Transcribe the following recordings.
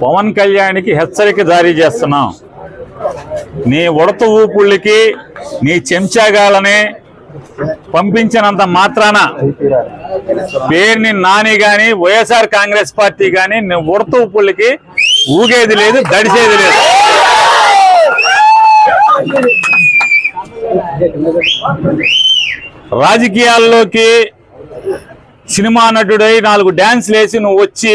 పవన్ కళ్యాణ్కి హెచ్చరిక జారీ చేస్తున్నాం. నీ ఉడత ఊపుళ్ళకి నీ చెంచాగాలని పంపించినంత మాత్రాన పేరుని నాని గాని వైఎస్ఆర్ కాంగ్రెస్ పార్టీ గాని నీ ఉడత ఊపుళ్ళకి ఊగేది లేదు దడిసేది లేదు. రాజకీయాల్లోకి సినిమా నటుడై నాలుగు డ్యాన్స్లు వేసి నువ్వు వచ్చి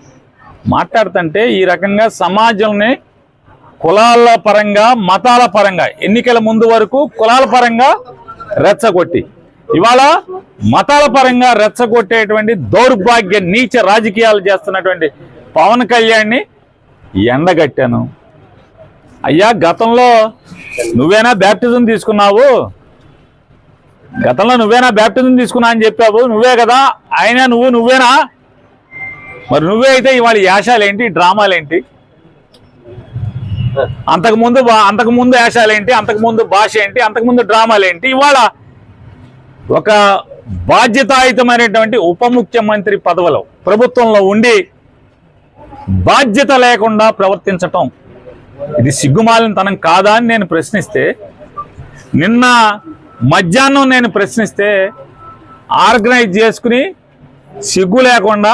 మాట్లాడుతుంటే ఈ రకంగా సమాజంని కులాల పరంగా మతాల పరంగా ఎన్నికల ముందు వరకు కులాల పరంగా రెచ్చగొట్టి ఇవాళ మతాల పరంగా రెచ్చగొట్టేటువంటి దౌర్భాగ్య నీచ రాజకీయాలు చేస్తున్నటువంటి పవన్ కళ్యాణ్ని ఎండగట్టాను. అయ్యా గతంలో నువ్వేనా బ్యాప్టిజం తీసుకున్నావు? గతంలో నువ్వేనా బ్యాప్టిజం తీసుకున్నా అని చెప్పావు? నువ్వే కదా? ఆయన నువ్వు నువ్వేనా మరి నువ్వే అయితే ఇవాళ యాషాలేంటి డ్రామాలేంటి? అంతకుముందు అంతకుముందు యాషాలేంటి అంతకుముందు భాష ఏంటి అంతకుముందు డ్రామాలేంటి? ఇవాళ ఒక బాధ్యతాయుతమైనటువంటి ఉప ముఖ్యమంత్రి పదవిలో ప్రభుత్వంలో ఉండి బాధ్యత లేకుండా ప్రవర్తించటం ఇది సిగ్గుమాలిన తనం కాదా అని నేను ప్రశ్నిస్తే నిన్న మధ్యాహ్నం నేను ప్రశ్నిస్తే ఆర్గనైజ్ చేసుకుని సిగ్గు లేకుండా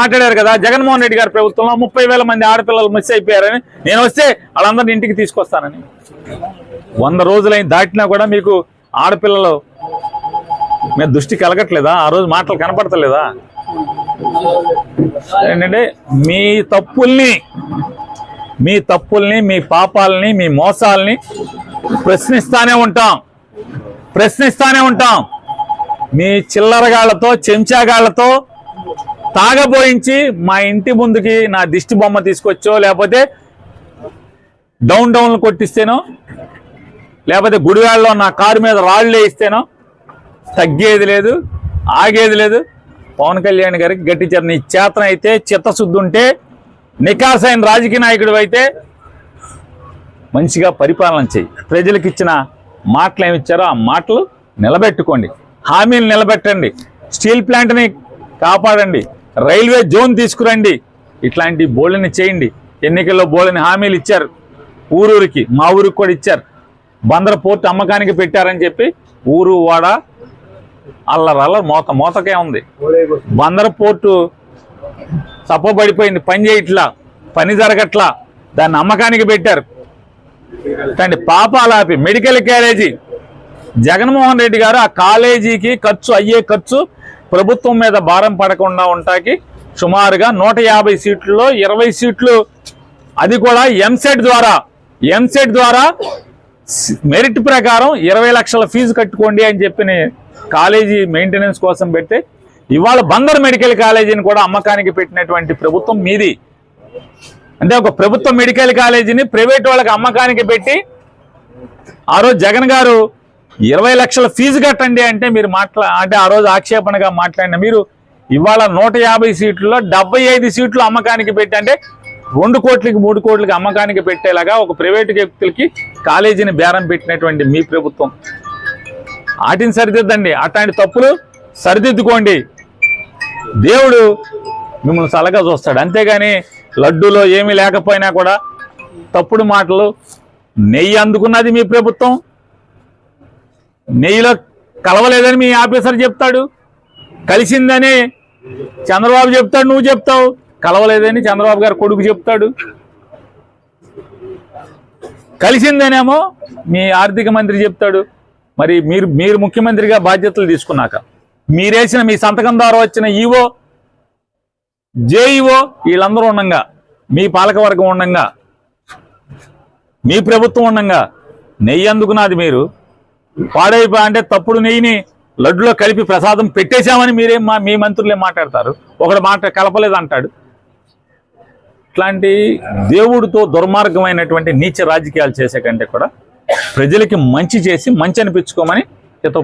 మాట్లాడారు కదా జగన్మోహన్ రెడ్డి గారి ప్రభుత్వంలో ముప్పై వేల మంది ఆడపిల్లలు మిస్ అయిపోయారని. నేను వస్తే వాళ్ళందరిని ఇంటికి తీసుకొస్తానని. వంద రోజులైన దాటినా కూడా మీకు ఆడపిల్లలు మీద దృష్టి కలగట్లేదా? ఆ రోజు మాటలు కనపడతలేదా? ఏంటంటే మీ తప్పుల్ని మీ తప్పుల్ని మీ పాపాలని మీ మోసాలని ప్రశ్నిస్తానే ఉంటాం. ప్రశ్నిస్తానే ఉంటాం. మీ చిల్లరగాళ్ళతో చెంచాగాళ్ళతో తాగబోయించి మా ఇంటి ముందుకి నా దిష్టి బొమ్మ తీసుకొచ్చో లేకపోతే డౌన్ డౌన్లు కొట్టిస్తేనో లేకపోతే గుడివాళ్ళలో నా కారు మీద రాళ్ళు వేయిస్తేనో తగ్గేది లేదు ఆగేది లేదు. పవన్ కళ్యాణ్ గారికి గట్టి నీ చేతన అయితే చిత్తశుద్ధి ఉంటే నికాసైన రాజకీయ నాయకుడు అయితే మంచిగా పరిపాలన చేయి ప్రజలకు ఇచ్చిన మాటలు ఏమి ఇచ్చారో ఆ మాటలు నిలబెట్టుకోండి. హామీలు నిలబెట్టండి. స్టీల్ ప్లాంట్ని కాపాడండి. రైల్వే జోన్ తీసుకురండి. ఇట్లాంటి బోళ్ళని చేయండి. ఎన్నికల్లో బోళ్ళని హామీలు ఇచ్చారు. ఊరూరికి మా ఊరికి కూడా ఇచ్చారు. బందర పోర్టు అమ్మకానికి పెట్టారని చెప్పి ఊరు వాడ అల్లరల్ల మోత మోతకే ఉంది. బందర పోర్టు తప్పబడిపోయింది. పని చేయట్లా పని జరగట్లా. దాన్ని అమ్మకానికి పెట్టారు. దాన్ని పాపాలాపి మెడికల్ క్యారేజీ జగన్మోహన్ రెడ్డి గారు ఆ కాలేజీకి ఖర్చు అయ్యే ఖర్చు ప్రభుత్వం మీద భారం పడకుండా ఉంటాకి సుమారుగా నూట యాభై సీట్లలో ఇరవై సీట్లు. అది కూడా ఎంసెట్ ద్వారా. ఎంసెట్ ద్వారా మెరిట్ ప్రకారం ఇరవై లక్షల ఫీజు కట్టుకోండి అని చెప్పిన కాలేజీ మెయింటెనెన్స్ కోసం పెడితే ఇవాళ బందర్ మెడికల్ కాలేజీని కూడా అమ్మకానికి పెట్టినటువంటి ప్రభుత్వం మీది. అంటే ఒక ప్రభుత్వ మెడికల్ కాలేజీని ప్రైవేట్ వాళ్ళకి అమ్మకానికి పెట్టి ఆ రోజు జగన్ గారు ఇరవై లక్షల ఫీజు కట్టండి అంటే మీరు మాట్లా అంటే ఆ రోజు ఆక్షేపణగా మాట్లాడిన మీరు ఇవాళ నూట యాభై సీట్లలో డెబ్బై ఐదు సీట్లు అమ్మకానికి పెట్టి అంటే రెండు కోట్లకి మూడు కోట్లకి అమ్మకానికి పెట్టేలాగా ఒక ప్రైవేట్ వ్యక్తులకి కాలేజీని బేరం పెట్టినటువంటి మీ ప్రభుత్వం. వాటిని సరిదిద్దండి. అట్లాంటి తప్పులు సరిదిద్దుకోండి. దేవుడు మిమ్మల్ని చల్లగా చూస్తాడు. అంతేగాని లడ్డూలో ఏమీ లేకపోయినా కూడా తప్పుడు మాటలు నెయ్యి అందుకున్నది మీ ప్రభుత్వం. నెయ్యిలో కలవలేదని మీ ఆఫీసర్ చెప్తాడు. కలిసిందని చంద్రబాబు చెప్తాడు నువ్వు చెప్తావు. కలవలేదని చంద్రబాబు గారు కొడుకు చెప్తాడు. కలిసిందనేమో మీ ఆర్థిక మంత్రి చెప్తాడు. మరి మీరు మీరు ముఖ్యమంత్రిగా బాధ్యతలు తీసుకున్నాక మీరేసిన మీ సంతకం ద్వారా వచ్చిన ఈవో జేఈఓ వీళ్ళందరూ ఉండంగా మీ పాలకవర్గం ఉండంగా మీ ప్రభుత్వం ఉండగా నెయ్యి అందుకున్నది మీరు. పాడైపో అంటే తప్పుడు నెయ్యిని లడ్డులో కలిపి ప్రసాదం పెట్టేశామని మీరేం మా మీ మంత్రులే మాట్లాడతారు. ఒకడు మాట కలపలేదు అంటాడు ఇట్లాంటి దేవుడితో దుర్మార్గమైనటువంటి నీచ రాజకీయాలు చేసే కంటే కూడా ప్రజలకి మంచి చేసి మంచి అనిపించుకోమని చేతో